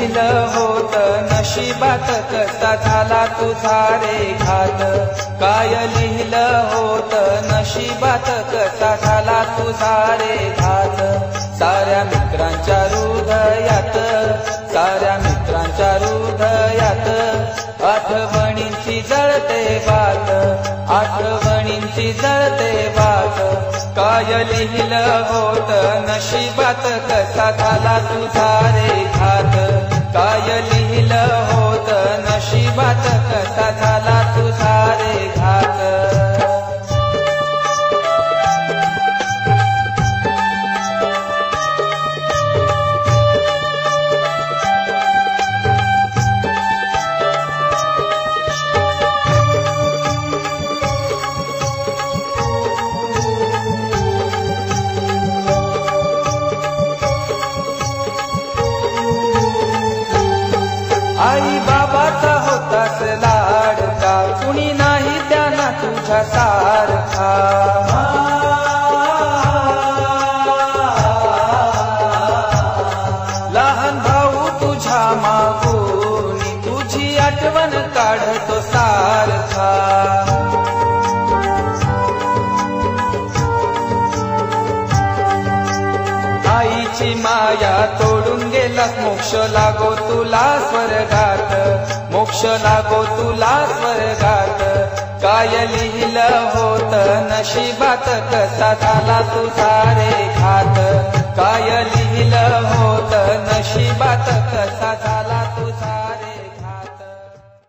लिहिलं होत नशिबात कसा झाला तुझा रे घात? काय लिहिलं होत नशिबात कसा झाला तुझा रे घात? साऱ्या मित्रांच्या हृदयात साऱ्या मित्रांच्या हृदयात आठवणींची जळते बात आठवणींची जळते बात काय लिहिलं होत नशिबात कसा झाला तुझा रे घात? काय लिहिलं होत नशिबात? कसा झाला तुझा रे घात आई बाबाचा होतास लाडका. कुणी नाही त्यांना तुझ्या सारखा. लहान भाऊ तुझ्या मागून तुझी आठवण काढतो सारखा. आईची माया तो गेलास मोक्ष लागो तुला स्वर्गात मोक्ष लागो तुला स्वर्गात काय लिहिलं होत नशिबात कसा झाला तुझा रे घात? काय लिहिलं होत नशिबात कसा झाला